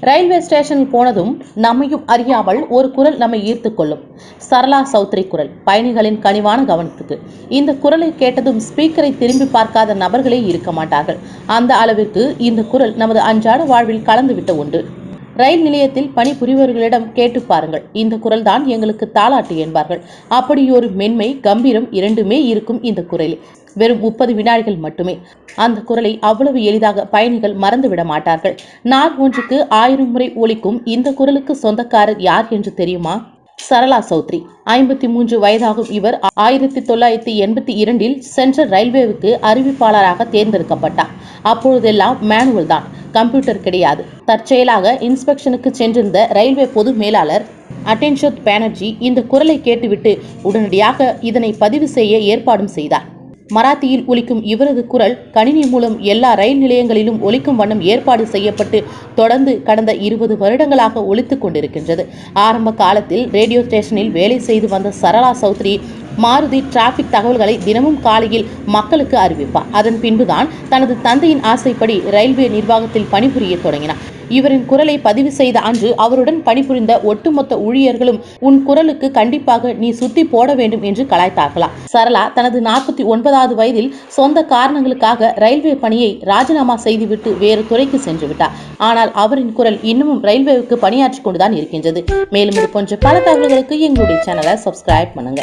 Railway ஸ்டேஷனில் போனதும் நம்மையும் அறியாமல் ஒரு குரல் நம்மை ஈர்த்து கொள்ளும். சரளா சௌத்ரி குரல். பயணிகளின் கனிவான கவனத்துக்கு. இந்த குரலை கேட்டதும் ஸ்பீக்கரை திரும்பி பார்க்காத நபர்களே இருக்க மாட்டார்கள். அந்த அளவிற்கு இந்த குரல் நமது அன்றாட வாழ்வில் கலந்துவிட்ட ஒன்று. ரயில் நிலையத்தில் பணிபுரிபவர்களிடம் கேட்டு பாருங்கள். இந்த குரல் தான் எங்களுக்கு தாலாட்டு என்பார்கள். அப்படி ஒரு மென்மை கம்பீரம் இரண்டுமே இருக்கும் இந்த குரலில். வெறும் முப்பது வினாடிகள் மட்டுமே. அந்த குரலை அவ்வளவு எளிதாக பயணிகள் மறந்துவிட மாட்டார்கள். நாள் ஒன்றுக்கு ஆயிரம் முறை ஒலிக்கும் இந்த குரலுக்கு சொந்தக்காரர் யார் என்று தெரியுமா? சரளா சௌத்ரி. ஐம்பத்தி மூன்று வயதாகும் இவர் ஆயிரத்தி தொள்ளாயிரத்தி எண்பத்தி இரண்டில் சென்ட்ரல் ரயில்வேவுக்கு அறிவிப்பாளராக தேர்ந்தெடுக்கப்பட்டார். அப்பொழுதெல்லாம் மேனுவல் தான் கம்ப்யூட்டர் கிடையாது. தற்செயலாக இன்ஸ்பெக்ஷனுக்கு சென்றிருந்த ரயில்வே பொது மேலாளர் அட்டென்ஷோத் பானர்ஜி இந்த குரலை கேட்டுவிட்டு உடனடியாக இதனை பதிவு செய்ய ஏற்பாடும் செய்தார். மராத்தியில் ஒலிக்கும் இவரது குரல் கணினி மூலம் எல்லா ரயில் நிலையங்களிலும் ஒலிக்கும் வண்ணம் ஏற்பாடு செய்யப்பட்டு தொடர்ந்து கடந்த இருபது வருடங்களாக ஒலித்துக் கொண்டிருக்கின்றது. ஆரம்ப காலத்தில் ரேடியோ ஸ்டேஷனில் வேலை செய்து வந்த சரளா சௌத்ரி மாருதி டிராபிக் தகவல்களை தினமும் காலையில் மக்களுக்கு அறிவிப்பார். அதன் பின்புதான் தனது தந்தையின் ஆசைப்படி ரயில்வே நிர்வாகத்தில் பணிபுரிய தொடங்கினார். இவரின் குரலை பதிவு செய்த அன்று அவருடன் பணிபுரிந்த ஒட்டுமொத்த ஊழியர்களும் உன் குரலுக்கு கண்டிப்பாக நீ சுத்தி போட வேண்டும் என்று கலாய்த்தார்களா சரளா தனது நாற்பத்தி ஒன்பதாவது வயதில் சொந்த காரணங்களுக்காக ரயில்வே பணியை ராஜினாமா செய்துவிட்டு வேறு துறைக்கு சென்று விட்டார். ஆனால் அவரின் குரல் இன்னமும் ரயில்வேவுக்கு பணியாற்றிக் கொண்டுதான் இருக்கின்றது. மேலும் இது போன்ற பல தகவல்களுக்கு எங்களுடைய சேனலை சப்ஸ்கிரைப் பண்ணுங்க.